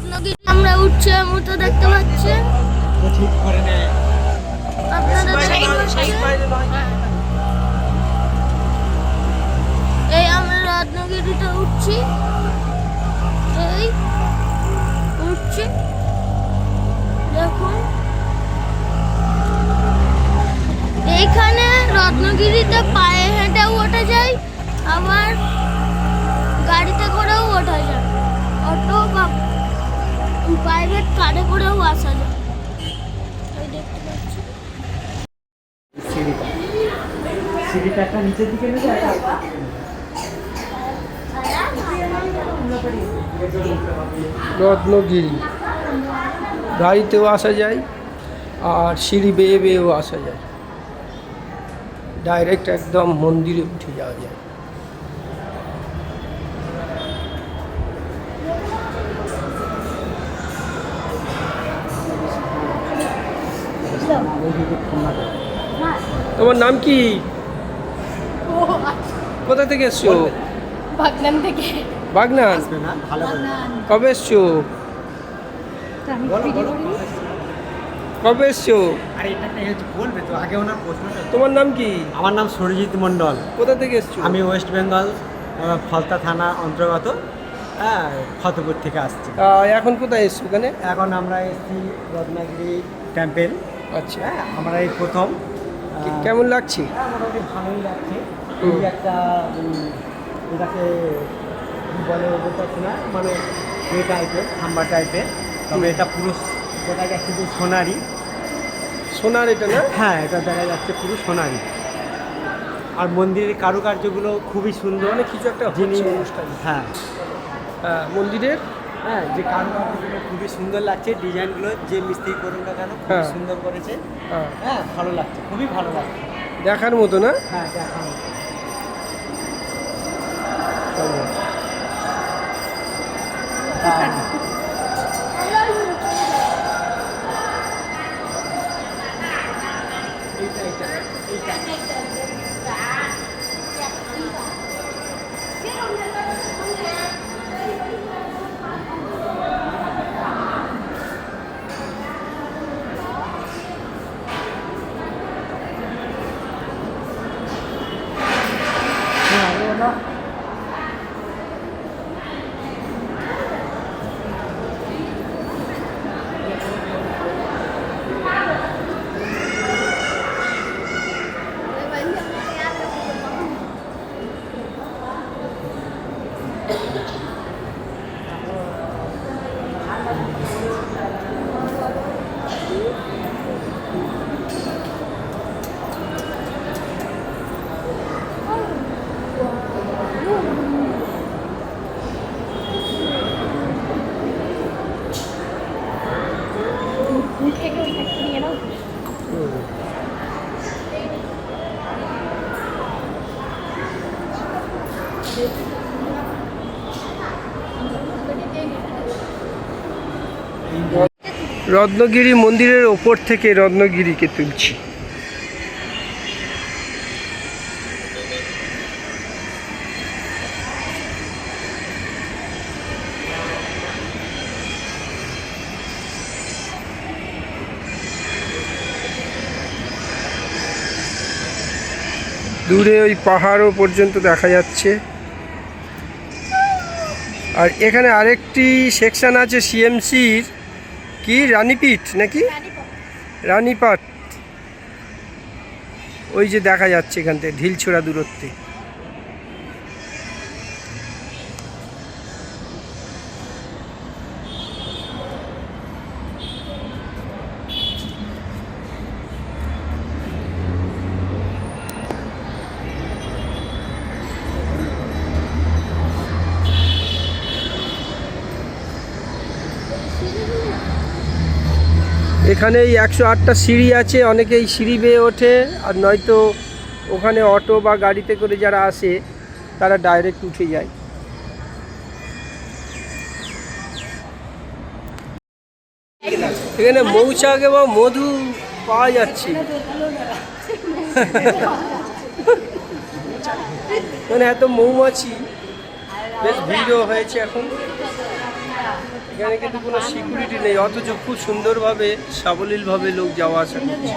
রত্নগিরি আমরা উঠছে মতো দেখতে পাচ্ছেন পাচ্ছেন এই আমরা রত্নগিরিতে উঠছি। এই উঠছি। দেখুন। এইখানে রত্নগিরিতে পায়ে হেঁটে ওঠা যায় আবার প্রাইভেট কারে করেও আসা যায়। দেখতে পাচ্ছি। সিঁড়িটা। সিঁড়িটা একটা নিচের দিকে নেবে রত্নগিরি। গাড়িতেও আসা যায় আর সিঁড়ি বেয়ে বেয়েও আসা যায়। ডাইরেক্ট একদম মন্দিরে উঠে যাওয়া যায়। তোমার নাম কি? কোথা থেকে এসছো? বাগনান থেকে। বাগনান? আসবে না ভালো কবে এসছো কবে এসছো? আরে এটা একটা হচ্ছে বলবে তো? আগে তোমার নাম কি? আমার নাম সরজিৎ মণ্ডল। কোথা থেকে এসছো? আমি ওয়েস্ট বেঙ্গল ফলতা থানা অন্তর্গত হ্যাঁ ফতেপুর থেকে আসছি। এখন কোথায় এসছো ওখানে? এখন আমরা এসেছি রত্নাগিরি টেম্পেল আচ্ছা। হ্যাঁ আমরা এই প্রথম। কেমন লাগছে? হ্যাঁ, মোটামুটি ভালোই লাগছে। একটা এটাকে বলে বলতে না মানে এই টাইপের খাম্বা টাইপের তবে এটা পুরো দেখা যাচ্ছে যে সোনারি। সোনার এটা না? হ্যাঁ এটা দেখা যাচ্ছে পুরো সোনারি। আর মন্দিরের কারুকার্যগুলো খুবই সুন্দর। মানে কিছু একটা হ্যাঁ। হ্যাঁ, মন্দিরের? হ্যাঁ যে কারুকার্যগুলো খুবই সুন্দর লাগছে ডিজাইনগুলো যে মিস্ত্রি করুন না কেন খুব হ্যাঁ। সুন্দর করেছে। হ্যাঁ, হ্যাঁ ভালো লাগছে খুবই ভালো লাগছে। দেখার মতো না? হ্যাঁ দেখানো এইটা রত্নগিরি মন্দিরের ওপর থেকে রত্নগিরিকে তুলছি। দূরে ওই পাহাড়ও পর্যন্ত দেখা যাচ্ছে। আর এখানে আরেকটি সেকশান আছে সিএমসির কি? রানীপীঠ নাকি? রানীপাট ওই যে দেখা যাচ্ছে এখান থেকে, ঢিলছোড়া দূরত্বে। এখানে এই একশো আটটা সিঁড়ি আছে, অনেকেই সিঁড়ি বেয়ে ওঠে, আর নয়তো ওখানে অটো বা গাড়িতে করে যারা আসে, তারা ডাইরেক্ট উঠে যায়। এখানে মৌচাক এবং মধু পাওয়া যাচ্ছে। মানে এত মৌমাছি, বেশ ভিড়ও হয়েছে এখন। এখানে কিন্তু কোনো সিকিউরিটি নেই অথচ খুব সুন্দরভাবে সাবলীলভাবে লোক যাওয়া আসা করছে।